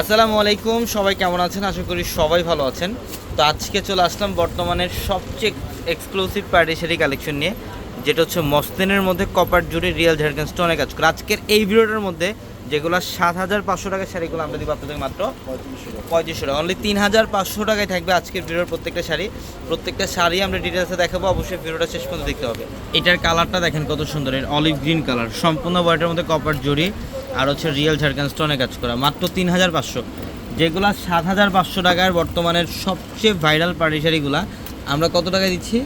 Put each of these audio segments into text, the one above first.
আসসালামু আলাইকুম, সবাই কেমন আছেন? আশা করি সবাই ভালো আছেন। তো আজকে চলে আসলাম বর্তমানের সবচেয়ে এক্সক্লুসিভ পার্টি শাড়ি কালেকশন নিয়ে, যেটা হচ্ছে মসলিনের মধ্যে কপার জুড়ে রিয়েল ঝাড়খান স্টোনে কাজ করে। আজকের এই ভিডিওটার মধ্যে যেগুলো সাত হাজার পাঁচশো টাকার শাড়িগুলো আমরা দিব আপনাদের মাত্র পঁয়ত্রিশশো টাকা। অনলি তিন হাজার পাঁচশো টাকায় থাকবে আজকের ভিডিওর প্রত্যেকটা শাড়ি। প্রত্যেকটা শাড়ি আমরা ডিটেলসে দেখাবো, অবশ্যই ভিডিওটা শেষ পর্যন্ত দেখতে হবে। এটার কালারটা দেখেন কত সুন্দর, এর অলিভ গ্রিন কালার সম্পূর্ণ হোয়াইটের মধ্যে কপার জড়ি। আর হচ্ছে রিয়েল ঝাড়খান স্টোনে কাজ করা। মাত্র তিন হাজার পাঁচশো। যেগুলো সাত হাজার পাঁচশো টাকার বর্তমানের সবচেয়ে ভাইরাল পার্টি শাড়িগুলা আমরা কত টাকা দিচ্ছি?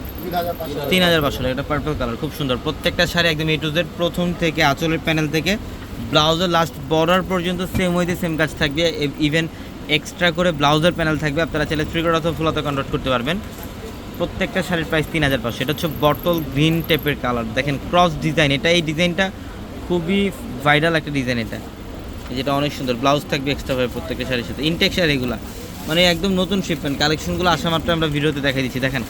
তিন হাজার পাঁচশো টাকা এটা পার্পল কালার খুব সুন্দর। প্রত্যেকটা শাড়ি একদম এ টু জেড প্রথম থেকে আঁচলের প্যানেল থেকে ব্লাউজের লাস্ট বর্ডার পর্যন্ত সেম ওয়েতে সেম কাজ থাকবে। ইভেন এক্সট্রা করে ব্লাউজের প্যানেল থাকবে। আপনারা চাইলে থ্রিকোড অথবা ফুলাতে কনভার্ট করতে পারবেন। প্রত্যেকটা শাড়ির প্রাইস তিন হাজার পাঁচশো। এটা হচ্ছে বটল গ্রিন টাইপের কালার দেখেন ক্রস ডিজাইন এটা এই ডিজাইনটা খুবই ভাইরাল একটা ডিজাইন এটা। যেটা অনেক সুন্দর ব্লাউজ থাকবে এক্সট্রা ভাবে প্রত্যেকটা শাড়ির সাথে ইনটেক শাড়ি এগুলো। মানে একদম নতুন শিপমেন্ট কালেকশনগুলো আসা মাত্র আমরা ভিডিওতে দেখাই দিচ্ছি দেখেন।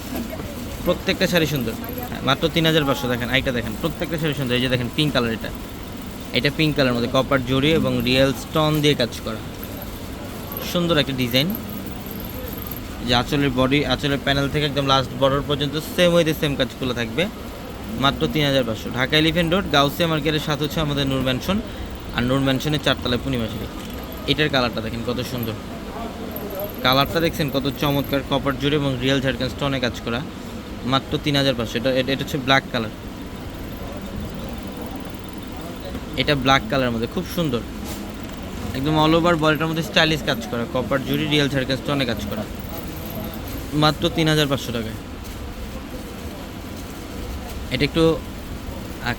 প্রত্যেকটা শাড়ি সুন্দর। হ্যাঁ, মাত্র তিন হাজার পাঁচশো দেখেন আইটা দেখেন প্রত্যেকটা শাড়ি সুন্দর এই যে দেখেন পিঙ্ক কালার এটা। এটা পিঙ্ক কালার মধ্যে কপার জড়ি এবং রিয়েল স্টোন দিয়ে কাজ করা। সুন্দর একটা ডিজাইন যে আঁচলের বডি আঁচলের প্যানেল থেকে একদম লাস্ট বর্ডার পর্যন্ত সেম ওয়েতে সেম কাজগুলো থাকবে। মাত্র তিন হাজার পাঁচশো। ঢাকা এলিফেন্ট রোড গাউসিয়া মার্কেটের সাথে হচ্ছে আমাদের নূর ম্যানশন। আর নূর ম্যানশনের চারতলায় পূর্ণিমা শাড়ি এটার কালারটা দেখেন কত সুন্দর। কালারটা দেখছেন কত চমৎকার কপার জুড়ে এবং রিয়েল ঝাড়খান স্টোনে কাজ করা। মাত্র তিন হাজার পাঁচশো। এটা এটা হচ্ছে ব্ল্যাক কালার এটা ব্ল্যাক কালারের মধ্যে, খুব সুন্দর। একদম অল ওভার বলটার মধ্যে স্টাইলিশ কাজ করা। কপার জুড়ি রিয়েল ঝাড়খান স্টোনে কাজ করা। মাত্র তিন হাজার পাঁচশো টাকায়। এটা একটু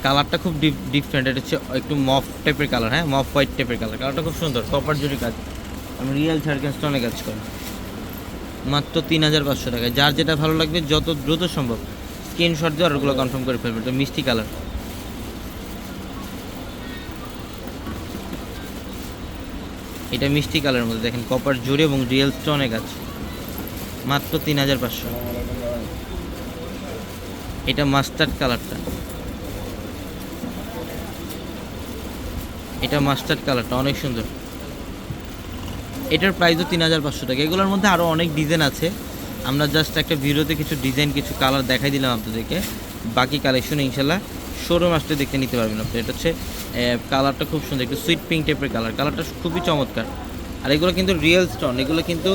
কালারটা খুব ডিফারেন্ট এটা হচ্ছে একটু মফ টাইপের কালার হ্যাঁ? মফ হোয়াইট টাইপের কালার কালারটা খুব সুন্দর কপার জুড়ি কাজ। আমি রিয়েল ঝাড়খান স্টোনে কাজ করা। মাত্র তিন হাজার পাঁচশো টাকায় যার যেটা ভালো লাগবে, যত দ্রুত সম্ভব স্ক্রিনশট দিয়ে অর্ডারগুলো কনফার্ম করে ফেলবে এটা মিষ্টি কালার এটা মিষ্টি কালারের মধ্যে, দেখেন কপার জুড়ে এবং রিয়েল স্টোনে কাজ। মাত্র তিন হাজার পাঁচশো। এটা মাস্টার্ড কালারটা। এটা মাস্টার্ড কালারটা, অনেক সুন্দর। এটার প্রাইসও তিন হাজার পাঁচশো টাকা। এগুলোর মধ্যে আরও অনেক ডিজাইন আছে। আমরা জাস্ট একটা ভিডিওতে কিছু ডিজাইন, কিছু কালার দেখাই দিলাম আপনাদেরকে। বাকি কালেকশন ইনশাল্লাহ শোরুম আসতে দেখতে নিতে পারবেন আপনি। এটা হচ্ছে কালারটা খুব সুন্দর, একটু সুইট পিঙ্ক টাইপের কালার কালারটা খুবই চমৎকার। আর এগুলো কিন্তু রিয়েল স্টোন এগুলো কিন্তু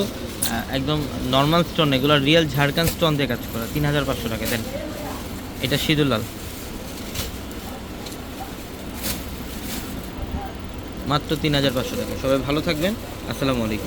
একদম নর্মাল স্টোন এগুলো রিয়েল ঝাড়খান স্টোন দিয়ে কাজ করা। তিন হাজার পাঁচশো টাকা, দেন। এটা সিদুল লাল মাত্র তিন হাজার পাঁচশো টাকা। সবাই ভালো থাকবেন। আসসালামু আলাইকুম।